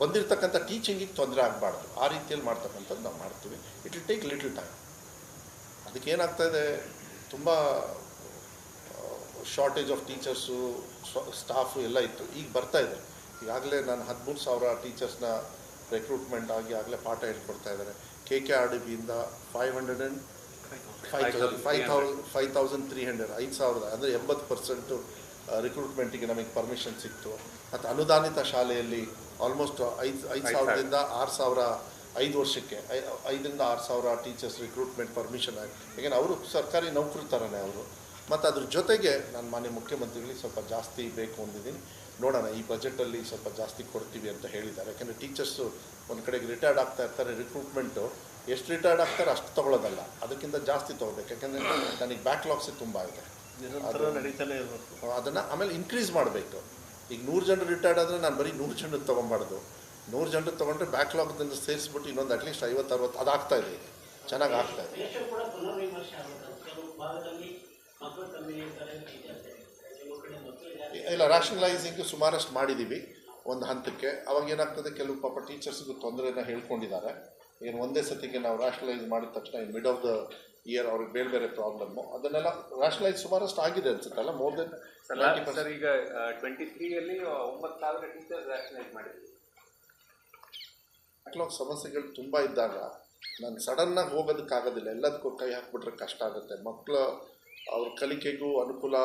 ಬಂದಿರತಕ್ಕಂಥ ಟೀಚಿಂಗಿಗೆ ತೊಂದರೆ ಆಗಬಾರ್ದು. ಆ ರೀತಿಯಲ್ಲಿ ಮಾಡ್ತಕ್ಕಂಥದ್ದು ನಾವು ಮಾಡ್ತೀವಿ. It will take little time ಅದಕ್ಕೆ ಏನಾಗ್ತಾ ಇದೆ? ತುಂಬ ಶಾರ್ಟೇಜ್ ಆಫ್ ಟೀಚರ್ಸು ಸ್ಟಾಫು ಎಲ್ಲ ಇತ್ತು. ಈಗ ಬರ್ತಾ ಇದೆ. ಈಗಾಗಲೇ ನಾನು ಹದಿಮೂರು ಸಾವಿರ ಟೀಚರ್ಸ್ನ ರೆಕ್ರೂಟ್ಮೆಂಟ್ ಆಗಿ ಆಗಲೇ ಪಾಠ ಹೇಳ್ಕೊಡ್ತಾ ಇದ್ದಾರೆ. K K R D ಬಿಯಿಂದ five hundred and five thousand five thousand five thousand three hundred ಐದು ಸಾವಿರದ ಅಂದರೆ ಎಂಬತ್ತು ಪರ್ಸೆಂಟು ರಿಕ್ರೂಟ್ಮೆಂಟಿಗೆ ನಮಗೆ ಪರ್ಮಿಷನ್ ಸಿಕ್ತು. ಮತ್ತು ಅನುದಾನಿತ ಶಾಲೆಯಲ್ಲಿ ಆಲ್ಮೋಸ್ಟ್ ಐದು ಐದು ಸಾವಿರದಿಂದ ಆರು ಸಾವಿರ ಐದು ವರ್ಷಕ್ಕೆ ಐ- ಐದರಿಂದ ಆರು ಸಾವಿರ ಟೀಚರ್ಸ್ ರಿಕ್ರೂಟ್ಮೆಂಟ್ ಪರ್ಮಿಷನ್ ಆಗಿ ಯಾಕೆಂದರೆ ಅವರು ಸರ್ಕಾರಿ ನೌಕರಿ ಥರನೇ ಅವರು. ಮತ್ತು ಅದ್ರ ಜೊತೆಗೆ ನಾನು ಮಾನ್ಯ ಮುಖ್ಯಮಂತ್ರಿಗಳಿಗೆ ಸ್ವಲ್ಪ ಜಾಸ್ತಿ ಬೇಕು ಅಂದಿದ್ದೀನಿ. ನೋಡೋಣ ಈ ಬಜೆಟಲ್ಲಿ ಸ್ವಲ್ಪ ಜಾಸ್ತಿ ಕೊಡ್ತೀವಿ ಅಂತ ಹೇಳಿದ್ದಾರೆ. ಯಾಕೆಂದರೆ ಟೀಚರ್ಸು ಒಂದು ಕಡೆಗೆ ರಿಟೈರ್ಡ್ ಆಗ್ತಾ ಇರ್ತಾರೆ ರಿಕ್ರೂಟ್ಮೆಂಟು ಎಷ್ಟು ರಿಟೈರ್ಡ್ ಆಗ್ತಾರೆ ಅಷ್ಟು ತೊಗೊಳ್ಳೋದಲ್ಲ. ಅದಕ್ಕಿಂತ ಜಾಸ್ತಿ ತೊಗೋಬೇಕು ಯಾಕೆಂದರೆ ನನಗೆ ಬ್ಯಾಕ್ಲಾಗ್ಸೇ ತುಂಬ ಇದೆ. ನಿರಂತರ ನಡೀತಲೇ ಇರಬೇಕು. ಅದನ್ನು ಆಮೇಲೆ ಇನ್ಕ್ರೀಸ್ ಮಾಡಬೇಕು. ಈಗ ನೂರು ಜನರು ರಿಟೈರ್ಡ್ ಆದರೆ ನಾನು ಬರೀ ನೂರು ಜನರು ತೊಗೊಬಾರ್ದು. ನೂರು ಜನರು ತೊಗೊಂಡ್ರೆ ಬ್ಯಾಕ್ಲಾಗ್ದನ್ನು ಸೇರಿಸ್ಬಿಟ್ಟು ಇನ್ನೊಂದು ಅಟ್ಲೀಸ್ಟ್ ಐವತ್ತು ಅರವತ್ತು ಅದು ಆಗ್ತಾ ಇದೆ ಈಗ. ಚೆನ್ನಾಗಿ ಆಗ್ತಾ ಇದೆ. ಇಲ್ಲ ರ್ಯಾಷನಲೈಸಿಂಗ್ ಸುಮಾರಷ್ಟು ಮಾಡಿದ್ದೀವಿ ಒಂದು ಹಂತಕ್ಕೆ. ಅವಾಗ ಏನಾಗ್ತದೆ ಕೆಲವು ಪಾಪ ಟೀಚರ್ಸ್ಗೂ ತೊಂದರೆನ ಹೇಳ್ಕೊಂಡಿದ್ದಾರೆ. ಏನು ಒಂದೇ ಸತಿಗೆ ನಾವು ರ್ಯಾಷನಲೈಸ್ ಮಾಡಿದ ತಕ್ಷಣ in mid of the year ಅವ್ರಿಗೆ ಬೇರೆ ಬೇರೆ ಪ್ರಾಬ್ಲಮ್ಮು ಅದನ್ನೆಲ್ಲ ರ್ಯಾಷನಲೈಸ್ ಸುಮಾರಷ್ಟು ಆಗಿದೆ ಅನ್ಸುತ್ತಲ್ಲ? ಮೋರ್ ದೆನ್ ಸರ್ ಈಗ ಟ್ವೆಂಟಿ ತ್ರೀಯಲ್ಲಿ ಒಂಬತ್ತು ಸಾವಿರ ಟೀಚರ್ಸ್ ರ್ಯಾಷನಲೈಸ್ ಮಾಡಿದ್ವಿ. ಬ್ಯಾಕ್ಲಾಗ್ ಸಮಸ್ಯೆಗಳು ತುಂಬ ಇದ್ದಾಗ ನಾನು ಸಡನ್ನಾಗಿ ಹೋಗೋದಕ್ಕಾಗೋದಿಲ್ಲ ಎಲ್ಲದಕ್ಕೂ ಕೈ ಹಾಕ್ಬಿಟ್ರೆ ಕಷ್ಟ ಆಗುತ್ತೆ. ಮಕ್ಕಳು ಅವ್ರ ಕಲಿಕೆಗೂ ಅನುಕೂಲ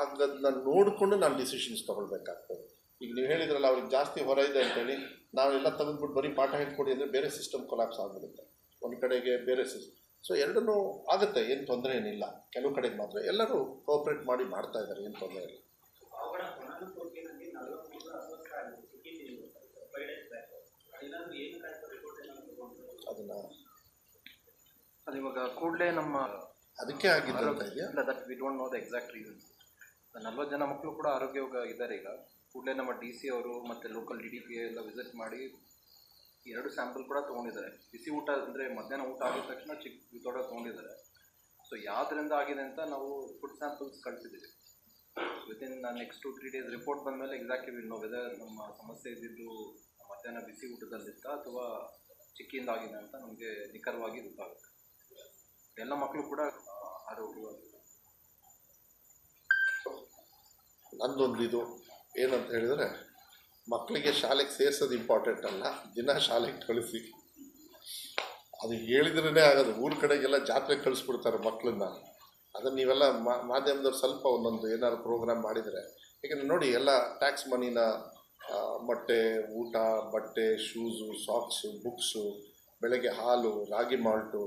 ಆಗೋದನ್ನ ನೋಡಿಕೊಂಡು ನಾನು ಡಿಸಿಷನ್ಸ್ ತೊಗೊಳ್ಬೇಕಾಗ್ತದೆ. ಈಗ ನೀವು ಹೇಳಿದ್ರಲ್ಲ ಅವ್ರಿಗೆ ಜಾಸ್ತಿ ಹೊರ ಇದೆ ಅಂತೇಳಿ ನಾವೆಲ್ಲ ತೆಗೆದ್ಬಿಟ್ಟು ಬರೀ ಪಾಠ ಹೇಳ್ಕೊಡಿ ಅಂದರೆ ಬೇರೆ ಸಿಸ್ಟಮ್ ಕೊಲಾಪ್ಸ್ ಆಗಿಬಿಡುತ್ತೆ. ಒಂದು ಕಡೆಗೆ ಬೇರೆ ಸಿಸ್ಟಮ್ ಸೊ ಎರಡನ್ನೂ ಆಗುತ್ತೆ ಏನು ತೊಂದರೆ ಏನಿಲ್ಲ. ಕೆಲವು ಕಡೆಗೆ ಮಾತ್ರ ಎಲ್ಲರೂ ಕೋಆಪ್ರೇಟ್ ಮಾಡಿ ಮಾಡ್ತಾ ಇದ್ದಾರೆ ಏನು ತೊಂದರೆ ಇಲ್ಲ. ಅದನ್ನು ಅದು ಇವಾಗ ಕೂಡಲೇ ನಮ್ಮ ಅದಕ್ಕೆ ಆಗಿದೆ ಅಂತ ಇದೆಯಾ? ಇಲ್ಲ that we don't know the exact reasons ನಲ್ವತ್ತು ಜನ ಮಕ್ಕಳು ಕೂಡ ಆರೋಗ್ಯವಾಗಿ ಇದ್ದಾರೆ ಈಗ. ಕೂಡಲೇ ನಮ್ಮ ಡಿ ಸಿ ಅವರು ಮತ್ತು ಲೋಕಲ್ ಡಿ ಡಿ ಪಿ ಎಲ್ಲ ವಿಸಿಟ್ ಮಾಡಿ ಎರಡು ಸ್ಯಾಂಪಲ್ ಕೂಡ ತೊಗೊಂಡಿದ್ದಾರೆ. ಬಿಸಿ ಊಟ ಅಂದರೆ ಮಧ್ಯಾಹ್ನ ಊಟ ಆಗಿದ ತಕ್ಷಣ ಚಿಕ್ಕ ವಿತೌಟ ತೊಗೊಂಡಿದ್ದಾರೆ. ಸೊ ಯಾವುದರಿಂದ ಆಗಿದೆ ಅಂತ ನಾವು food samples ಕಳಿಸಿದ್ದೀವಿ. Within next two three days report ಬಂದಮೇಲೆ ಎಕ್ಸಾಕ್ಟ್ಲಿ ವಿಲ್ ನೋ ವೆದರ್ ನಮ್ಮ ಸಮಸ್ಯೆ ಇದ್ದಿದ್ದು ಮಧ್ಯಾಹ್ನ ಬಿಸಿ ಊಟದಲ್ಲಿತ್ತಾ ಅಥವಾ ಚಿಕ್ಕಿಯಿಂದ ಆಗಿದೆ ಅಂತ ನಮಗೆ ನಿಖರವಾಗಿ ಗೊತ್ತಾಗುತ್ತೆ. ಎಲ್ಲ ಮಕ್ಕಳು ಕೂಡ ಆರೋಗ್ಯವಾಗಿದೆ ನಂದೊಂದಿದು ಏನಂತ ಹೇಳಿದರೆ, ಮಕ್ಕಳಿಗೆ ಶಾಲೆಗೆ ಸೇರ್ಸೋದು ಇಂಪಾರ್ಟೆಂಟ್ ಅಲ್ಲ, ದಿನ ಶಾಲೆಗೆ ಕಳಿಸಿ. ಅದು ಹೇಳಿದ್ರೇ ಆಗೋದು, ಊರ ಕಡೆಗೆಲ್ಲ ಜಾತ್ರೆ ಕಳಿಸ್ಬಿಡ್ತಾರೆ ಮಕ್ಕಳನ್ನ ಅದನ್ನು ನೀವೆಲ್ಲ ಮಾಧ್ಯಮದವ್ರು ಸ್ವಲ್ಪ ಒಂದೊಂದು ಏನಾದ್ರು ಪ್ರೋಗ್ರಾಮ್ ಮಾಡಿದರೆ, ಏಕೆಂದರೆ ನೋಡಿ ಎಲ್ಲ ಟ್ಯಾಕ್ಸ್ ಮನಿನ ಮೊಟ್ಟೆ, ಊಟ, ಬಟ್ಟೆ ಶೂಸು ಸಾಕ್ಸು ಬುಕ್ಸು ಬೆಳಗ್ಗೆ ಹಾಲು, ರಾಗಿ ಮಾಲ್ಟು,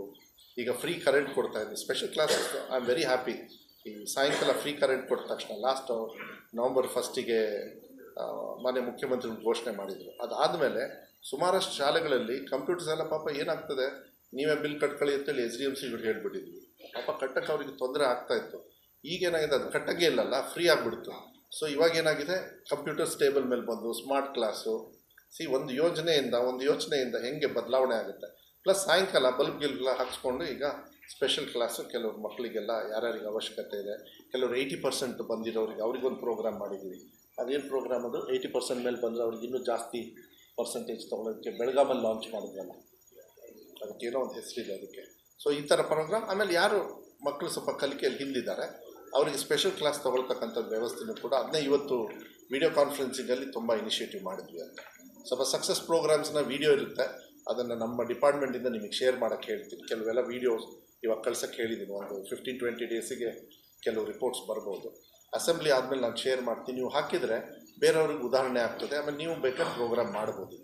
ಈಗ ಫ್ರೀ ಕರೆಂಟ್ ಕೊಡ್ತಾ ಇದ್ದೀನಿ special classes I am very happy ಈ ಸಾಯಂಕಾಲ ಫ್ರೀ ಕರೆಂಟ್ ಕೊಟ್ಟ ತಕ್ಷಣ ಲಾಸ್ಟ್ ನವಂಬರ್ ಫಸ್ಟಿಗೆ ಮಾನ್ಯ ಮುಖ್ಯಮಂತ್ರಿಗಳು ಘೋಷಣೆ ಮಾಡಿದರು. ಅದಾದಮೇಲೆ ಸುಮಾರಷ್ಟು ಶಾಲೆಗಳಲ್ಲಿ ಕಂಪ್ಯೂಟರ್ಸ್ ಎಲ್ಲ ಪಾಪ ಏನಾಗ್ತದೆ? ನೀವೇ ಬಿಲ್ ಕಟ್ಕೊಳ್ಳಿ ಅಂತೇಳಿ ಎಸ್ ಡಿ ಎಂ ಸಿಗಳು ಹೇಳ್ಬಿಟ್ಟಿದ್ವಿ. ಪಾಪ ಕಟ್ಟಕ್ಕೆ ಅವ್ರಿಗೆ ತೊಂದರೆ ಆಗ್ತಾ ಇತ್ತು. ಈಗೇನಾಗಿದೆ ಅದು ಕಟ್ಟಕ್ಕೆ ಇಲ್ಲಲ್ಲ ಫ್ರೀ ಆಗಿಬಿಡ್ತು. ಸೊ ಇವಾಗ ಏನಾಗಿದೆ? ಕಂಪ್ಯೂಟರ್ಸ್ ಟೇಬಲ್ ಮೇಲೆ ಬಂದು ಸ್ಮಾರ್ಟ್ ಕ್ಲಾಸು ಸಿ, ಒಂದು ಯೋಜನೆಯಿಂದ, ಒಂದು ಯೋಚನೆಯಿಂದ ಹೆಂಗೆ ಬದಲಾವಣೆ ಆಗುತ್ತೆ? ಪ್ಲಸ್ ಸಾಯಂಕಾಲ ಬಲ್ಬ್ ಗಿಲ್ಬ್ ಹಾಕ್ಸ್ಕೊಂಡು ಈಗ ಸ್ಪೆಷಲ್ ಕ್ಲಾಸು ಕೆಲವ್ರ ಮಕ್ಕಳಿಗೆಲ್ಲ ಯಾರ್ಯಾರಿಗೆ ಅವಶ್ಯಕತೆ ಇದೆ, ಕೆಲವರು ಏಯ್ಟಿ ಪರ್ಸೆಂಟ್ ಬಂದಿರೋರಿಗೆ ಅವ್ರಿಗೊಂದು ಪ್ರೋಗ್ರಾಮ್ ಮಾಡಿದ್ದೀವಿ ಅದೇನು ಪ್ರೋಗ್ರಾಮ್ ಅದು? ಏಯ್ಟಿ ಪರ್ಸೆಂಟ್ ಮೇಲೆ ಬಂದರೆ ಅವ್ರಿಗೆ ಇನ್ನೂ ಜಾಸ್ತಿ ಪರ್ಸೆಂಟೇಜ್ ತೊಗೊಳೋದಕ್ಕೆ ಬೆಳಗಾಮಲ್ಲಿ ಲಾಂಚ್ ಮಾಡಿದ್ವಲ್ಲ. ಅದಕ್ಕೇನೋ ಒಂದು ಹೆಸರಿದೆ ಅದಕ್ಕೆ. ಸೊ ಈ ಥರ ಪ್ರೋಗ್ರಾಮ್ ಆಮೇಲೆ ಯಾರು ಮಕ್ಕಳು ಸ್ವಲ್ಪ ಕಲಿಕೆಯಲ್ಲಿ ಹಿಂದಿದ್ದಾರೆ, ಅವರಿಗೆ ಸ್ಪೆಷಲ್ ಕ್ಲಾಸ್ ತೊಗೊಳ್ತಕ್ಕಂಥ ವ್ಯವಸ್ಥೆನೂ ಕೂಡ ಅದನ್ನೇ ಇವತ್ತು ವಿಡಿಯೋ ಕಾನ್ಫರೆನ್ಸಿಂಗಲ್ಲಿ ತುಂಬ ಇನಿಷಿಯೇಟಿವ್ ಮಾಡಿದ್ವಿ ಅಂತ. ಸ್ವಲ್ಪ ಸಕ್ಸಸ್ ಪ್ರೋಗ್ರಾಮ್ಸ್ನ ವೀಡಿಯೋ ಇರುತ್ತೆ, ಅದನ್ನು ನಮ್ಮ ಡಿಪಾರ್ಟ್ಮೆಂಟಿಂದ ನಿಮಗೆ ಶೇರ್ ಮಾಡೋಕ್ಕೆ ಹೇಳ್ತೀನಿ. ಕೆಲವೆಲ್ಲ ವೀಡಿಯೋಸ್ ಇವಾಗ ಕಳ್ಸೋಕ್ಕೆ ಹೇಳಿದ್ದೀನಿ ಒಂದು ಫಿಫ್ಟೀನ್ ಟ್ವೆಂಟಿ ಡೇಸಿಗೆ ಕೆಲವು ರಿಪೋರ್ಟ್ಸ್ ಬರ್ಬೋದು. ಅಸೆಂಬ್ಲಿ ಆದಮೇಲೆ ನಾನು ಶೇರ್ ಮಾಡ್ತೀನಿ. ನೀವು ಹಾಕಿದರೆ ಬೇರೆಯವ್ರಿಗೆ ಉದಾಹರಣೆ ಆಗ್ತದೆ. ಆಮೇಲೆ ನೀವು ಬೇಕಾದ್ರೆ ಪ್ರೋಗ್ರಾಮ್ ಮಾಡ್ಬೋದು.